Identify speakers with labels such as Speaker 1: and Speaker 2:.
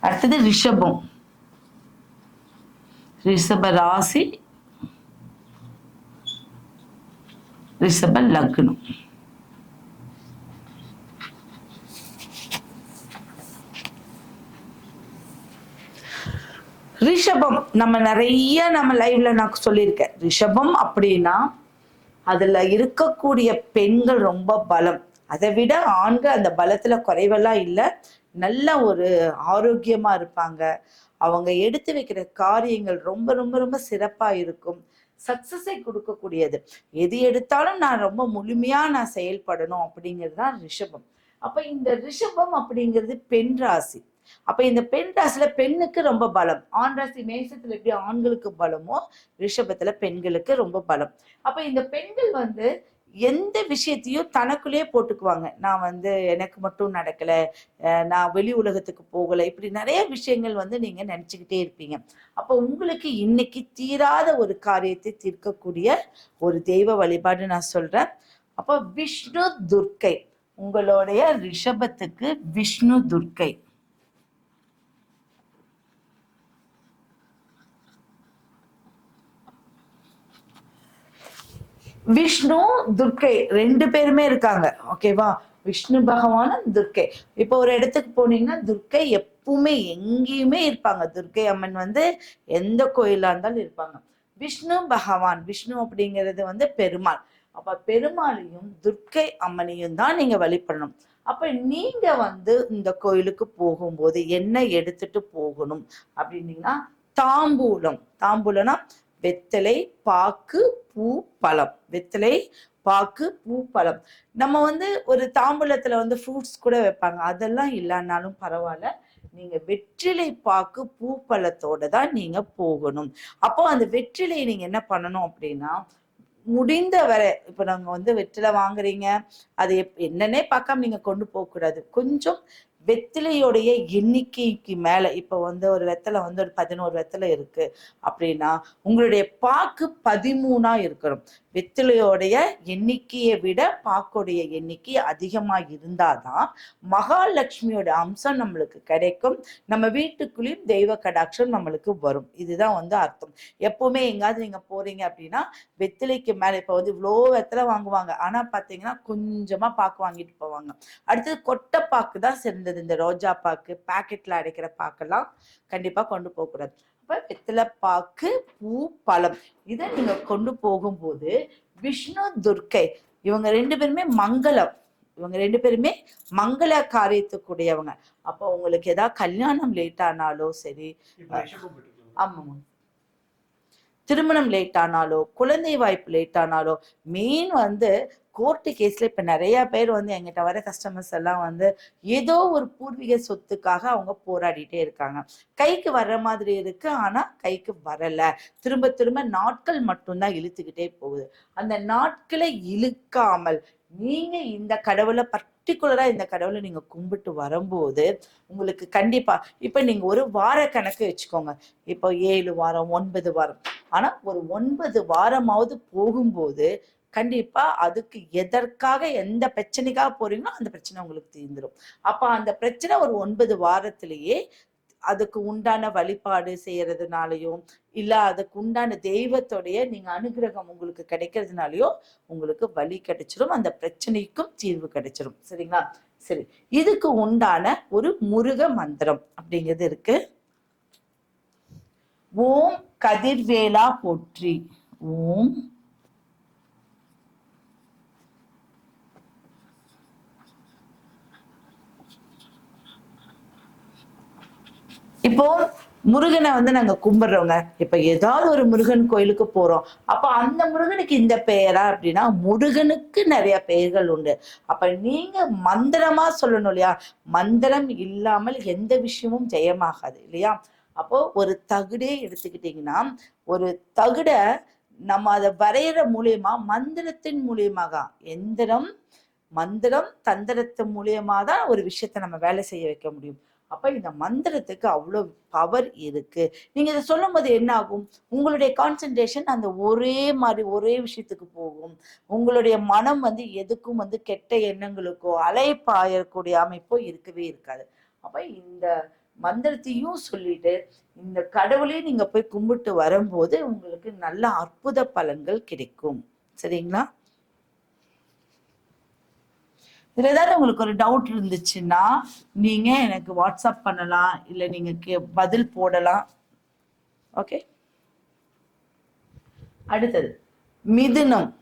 Speaker 1: அடுத்தது ரிஷபம். ரிஷப ராசி ரிஷப லக்னம். ரிஷபம் நம்ம நிறைய நம்ம லைவ்ல நான் சொல்லியிருக்கேன். ரிஷபம் அப்படின்னா அதுல இருக்கக்கூடிய பெண்கள் ரொம்ப பலம். அதை விட ஆண்கள் அந்த பலத்துல குறைவெல்லாம் இல்லை. நல்ல ஒரு ஆரோக்கியமா இருப்பாங்க. அவங்க எடுத்து வைக்கிற காரியங்கள் ரொம்ப ரொம்ப ரொம்ப சிறப்பா இருக்கும். சக்சஸை கொடுக்கக்கூடியது. எது எடுத்தாலும் நான் ரொம்ப முழுமையா நான் செயல்படணும் அப்படிங்கிறது தான் ரிஷபம். அப்ப இந்த ரிஷபம் அப்படிங்கிறது பெண் ராசி. அப்ப இந்த பெண் ராசியில பெண்ணுக்கு ரொம்ப பலம். ஆண் ராசி மேசத்துல எப்படி ஆண்களுக்கு பலமோ ரிஷபத்துல பெண்களுக்கு ரொம்ப பலம். அப்ப இந்த பெண்கள் வந்து எந்த விஷயத்தையும் தனக்குள்ளேயே போட்டுக்குவாங்க. நான் வந்து எனக்கு மட்டும் நடக்கல நான் வெளி உலகத்துக்கு போகல இப்படி நிறைய விஷயங்கள் வந்து நீங்க நினைச்சுக்கிட்டே இருப்பீங்க. அப்போ உங்களுக்கு இன்னைக்கு தீராத ஒரு காரியத்தை தீர்க்கக்கூடிய ஒரு தெய்வ வழிபாடு நான் சொல்றேன். அப்போ விஷ்ணு துர்க்கை உங்களுடைய ரிஷபத்துக்கு விஷ்ணு துர்க்கை. விஷ்ணு துர்க்கை ரெண்டு பேருமே இருக்காங்க. ஓகேவா விஷ்ணு பகவானும் துர்க்கை. இப்போ ஒரு இடத்துக்கு போனீங்கன்னா துர்க்கை எப்பவுமே எங்கேயுமே இருப்பாங்க. துர்க்கை அம்மன் வந்து எந்த கோயிலா இருந்தாலும் இருப்பாங்க. விஷ்ணு பகவான் விஷ்ணு அப்படிங்கிறது வந்து பெருமாள். அப்ப பெருமாளையும் துர்க்கை அம்மனையும் தான் நீங்க வழிபடணும். அப்ப நீங்க வந்து இந்த கோயிலுக்கு போகும்போது என்ன எடுத்துட்டு போகணும்? அப்படின்னீங்கன்னா தாம்பூலம். தாம்பூலம்னா வெத்தலை பாக்கு பூ பழம். வெத்தலை பாக்கு பூ பழம். நம்ம வந்து ஒரு தாம்பூலத்துல வந்து ஃப்ரூட்ஸ் கூட வைப்பாங்க. அதெல்லாம் இல்லைன்னாலும் பரவாயில்ல. நீங்க வெற்றிலை பாக்கு பூ பழத்தோட தான் நீங்க போகணும். அப்போ அந்த வெற்றிலை நீங்க என்ன பண்ணணும் அப்படின்னா முடிந்த வரை இப்போ நாங்கள் வந்து வெற்றிலை வாங்குறீங்க. அது எப் என்னன்னே பார்க்காம நீங்கள் கொண்டு போகக்கூடாது. கொஞ்சம் வெத்திலையோடைய எண்ணிக்கைக்கு மேல இப்ப வந்து ஒரு வெத்தலை வந்து ஒரு பதினோரு வெத்தலை இருக்கு அப்படின்னா உங்களுடைய பாக்கு பதிமூணா இருக்கணும். வெத்திலையோடைய எண்ணிக்கையை விட பாக்குடைய எண்ணிக்கை அதிகமா இருந்தாதான் மகாலட்சுமியோட அம்சம் நம்மளுக்கு கிடைக்கும். நம்ம வீட்டுக்குள்ளேயும் தெய்வ கடாட்சம் நம்மளுக்கு வரும். இதுதான் வந்து அர்த்தம். எப்பவுமே எங்காவது நீங்க போறீங்க அப்படின்னா வெத்திலைக்கு மேல இப்ப வந்து இவ்வளோ வெத்தலை வாங்குவாங்க. ஆனா பாத்தீங்கன்னா கொஞ்சமா பாக்கு வாங்கிட்டு போவாங்க. அடுத்தது கொட்டை பாக்கு தான் சிறந்தது. இந்த ரோஜா பாக்கு பாக்கெட்ல அடைக்கிற பாக்கெல்லாம் கண்டிப்பா கொண்டு போக கூடாது அப்ப வெத்தலை பாக்கு பூ பழம் இதை நீங்க கொண்டு போகும்போது விஷ்ணு துர்க்கை இவங்க ரெண்டு பேருமே மங்களம். இவங்க ரெண்டு பேருமே மங்கள காரியத்துக்குடையவங்க. அப்போ உங்களுக்கு ஏதாவது கல்யாணம் லேட் ஆனாலோ சரி. ஆமாம் திருமணம் லேட் ஆனாலோ குழந்தை வாய்ப்பு லேட் ஆனாலோ மெயின் வந்து கோர்ட்டு கேஸ்ல இப்போ நிறைய பேர் வந்து எங்கிட்ட வர கஸ்டமர்ஸ் எல்லாம் வந்து ஏதோ ஒரு பூர்வீக சொத்துக்காக அவங்க போராடிட்டே இருக்காங்க. கைக்கு வர்ற மாதிரி இருக்கு ஆனா கைக்கு வரல. திரும்ப திரும்ப நாட்கள் மட்டும்தான் இழுத்துக்கிட்டே போகுது. அந்த நாட்களை இழுக்காமல் நீங்க இந்த கடவுளை பர்டிகுலரா இந்த கடவுளை நீங்க கும்பிட்டு வரும்போது உங்களுக்கு கண்டிப்பா இப்ப நீங்க ஒரு வார கணக்கு வச்சுக்கோங்க. இப்போ ஏழு வாரம் ஒன்பது வாரம். ஆனா ஒரு ஒன்பது வாரமாவது போகும்போது கண்டிப்பா அதுக்கு எதற்காக எந்த பிரச்சனைக்காக போறீங்களோ அந்த பிரச்சனை உங்களுக்கு தீர்ந்துடும் அப்ப அந்த பிரச்சனை ஒரு ஒன்பது வாரத்திலேயே அதுக்கு உண்டான வழிபாடு செய்யறதுனாலையும் இல்ல அதுக்கு உண்டான தெய்வத்துடைய நீங்க அனுகிரகம் உங்களுக்கு கிடைக்கிறதுனாலயோ உங்களுக்கு வழி கிடைச்சிடும் அந்த பிரச்சனைக்கும் தீர்வு கிடைச்சிடும் சரிங்களா? சரி. இதுக்கு உண்டான ஒரு முருக மந்திரம் அப்படிங்கிறது இருக்கு. ஓம் கதிர்வேலா போற்றி. ஓம் இப்போ முருகனை வந்து நாங்க கும்பிடுறோங்க. இப்ப ஏதாவது ஒரு முருகன் கோயிலுக்கு போறோம். அப்ப அந்த முருகனுக்கு இந்த பெயரா அப்படின்னா முருகனுக்கு நிறைய பெயர்கள் உண்டு. அப்ப நீங்க மந்திரமா சொல்லணும் இல்லையா? மந்திரம் இல்லாமல் எந்த விஷயமும் ஜெயமாகாது இல்லையா? அப்போ ஒரு தகுடே எடுத்துக்கிட்டீங்கன்னா ஒரு தகுடை நம்ம அதை வரைகிற மூலியமா மந்திரத்தின் மூலியமாக எந்திரம் மந்திரம் தந்திரத்தின் மூலியமா தான் ஒரு விஷயத்தை நம்ம வேலை செய்ய வைக்க முடியும். அப்ப இந்த மந்திரத்துக்கு அவ்வளோ பவர் இருக்கு. நீங்க இதை சொல்லும் போது என்ன ஆகும் உங்களுடைய கான்சென்ட்ரேஷன் அந்த ஒரே மாதிரி ஒரே விஷயத்துக்கு போகும். உங்களுடைய மனம் வந்து எதுக்கும் வந்து கெட்ட எண்ணங்களுக்கோ அலைப்பாயக்கூடிய அமைப்போ இருக்கவே இருக்காது. அப்ப இந்த மந்திரத்தையும் சொல்லிட்டு இந்த கடவுளையும் நீங்க போய் கும்பிட்டு வரும்போது உங்களுக்கு நல்ல அற்புத பலன்கள் கிடைக்கும். சரிங்களா? இதில் ஏதாவது உங்களுக்கு ஒரு டவுட் இருந்துச்சுன்னா நீங்கள் எனக்கு வாட்ஸ்அப் பண்ணலாம் இல்லை நீங்கள் கே- பதில் போடலாம். ஓகே அடுத்தது மிதுனம்.